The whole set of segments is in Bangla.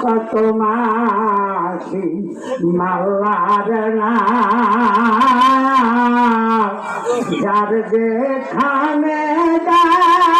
কত মাসি মাল্লার না? যার যেখানে ওর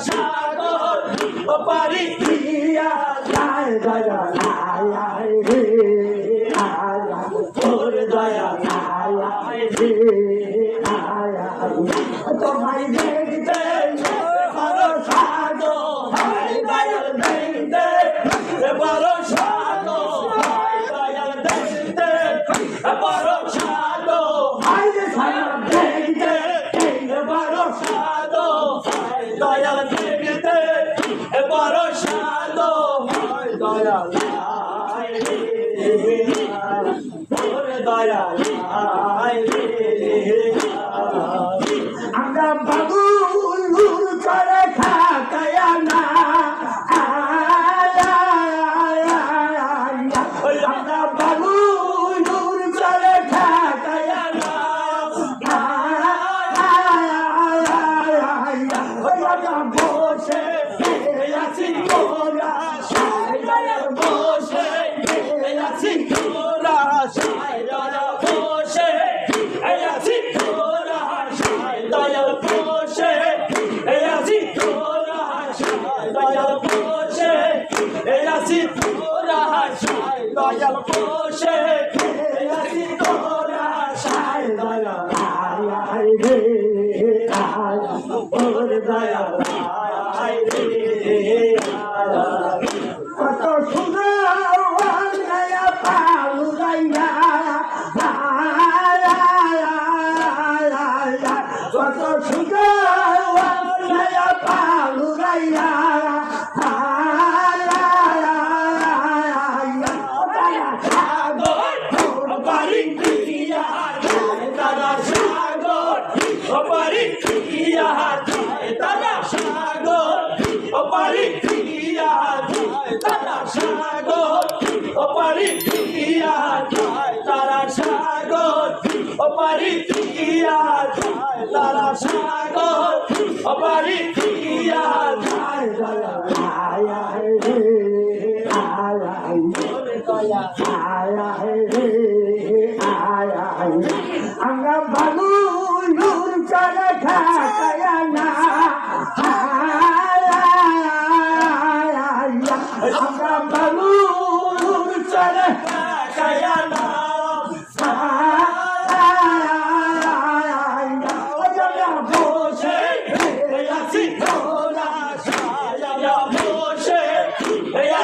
সাগর পারি দিয়া যায় দয়া আয় রে আয় তোর তোমায় দেখতে দয়াল দয়াল। দয়াল বসে আছি তোরা আয় দয়া আয় আয় রে আয় ওর দয়া আয় রে কত কত সুন্দর নয়া পালু গাইয়া দিয়া যায় তারা সাগর বাড়ি বাড়ি দিয়া যায় তারা যায় আয় আয় আয় আয় আয় আমরা ভালো নূর চলে থাকায়া না আমরা ভালো নূর চলে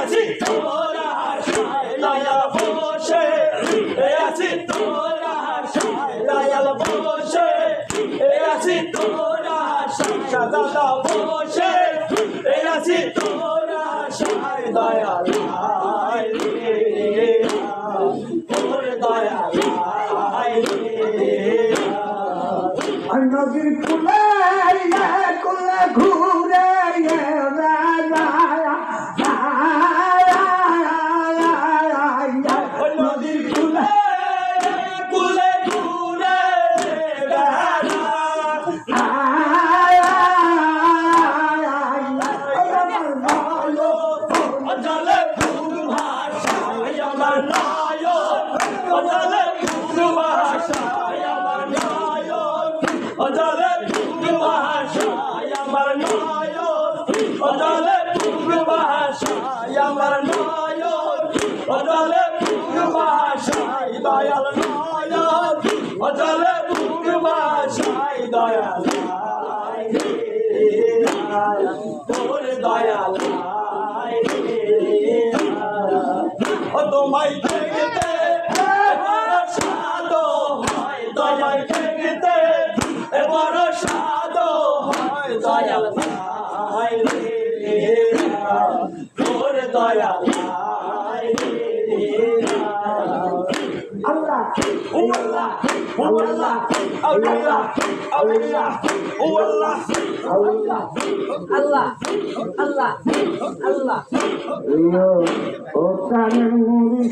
আছি তোরা সায়া বসে আছি তোরা সায়া বসে আছি তোরা সাদা বসে আছি তোরা সায় দয়া লাই রে তোর দয়া লাই রে নদীর কুলে কুলে ঘুরে জলে ফুল ভাষায় আমার নায়ক ও জলে ফুল ভাষায় আমার নায়ক ও জলে ফুল ভাষায় আমার নায়ক ও জলে ফুল ভাষায় আমার নায়ক ও জলে ফুল ভাষায় দয়াল নায়ক ও জলে ফুল ভাষায় দয়াল তোমায় বড় সাদ হয় তোমায় দেখতে বড় সাদ হয় দয়া লাই তোর দয়া ও কানে মুড়ি